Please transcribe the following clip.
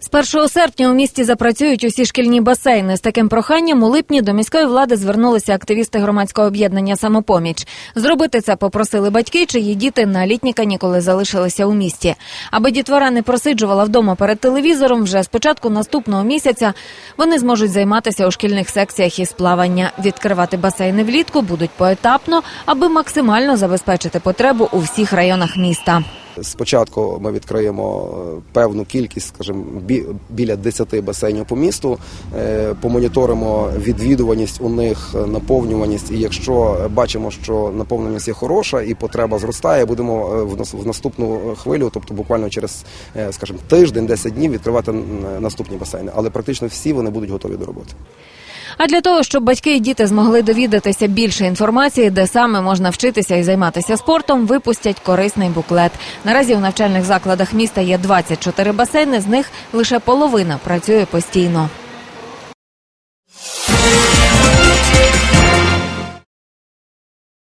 З 1 серпня у місті запрацюють усі шкільні басейни. З таким проханням у липні до міської влади звернулися активісти громадського об'єднання Самопоміч. Зробити це попросили батьки, чиї діти на літні канікули залишилися у місті. Аби дітвора не просиджувала вдома перед телевізором, вже з початку наступного місяця вони зможуть займатися у шкільних секціях із плавання. Відкривати басейни влітку будуть поетапно, аби максимально забезпечити потребу у всіх районах міста. Спочатку ми відкриємо е, певну кількість, скажімо, бі- біля 10 басейнів по місту, е, помоніторимо відвідуваність у них, е, наповнюваність. І якщо бачимо, що наповненість є хороша і потреба зростає, будемо в нас- в наступну хвилю, тобто буквально через, скажімо, тиждень, 10 днів відкривати наступні басейни. Але практично всі вони будуть готові до роботи. А для того, щоб батьки і діти змогли довідатися більше інформації, де саме можна вчитися і займатися спортом, випустять корисний буклет. Наразі у навчальних закладах міста є 24 басейни, з них лише половина працює постійно.